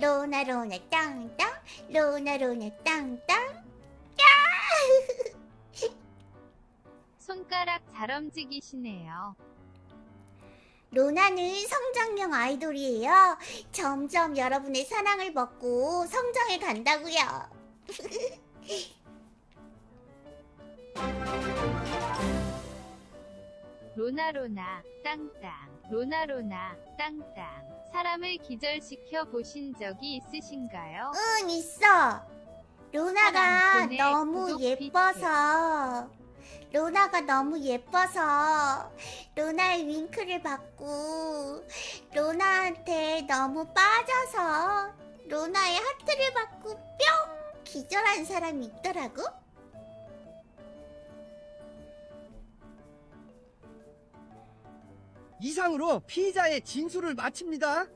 로나 로나 땅땅 로나 로나 땅땅 손가락 잘 움직이시네요. 로나는 성장형 아이돌이에요. 점점 여러분의 사랑을 받고 성장해 간다고요. 로나로나 땅땅 로나로나 땅땅 사람을 기절시켜 보신 적이 있으신가요? 응 있어. 로나가 너무 구독 예뻐서 로나가 너무 예뻐서 로나의 윙크를 받고 로나한테 너무 빠져서 로나의 하트를 받고 뿅 기절한 사람이 있더라고. 이상으로 피의자의 진술을 마칩니다.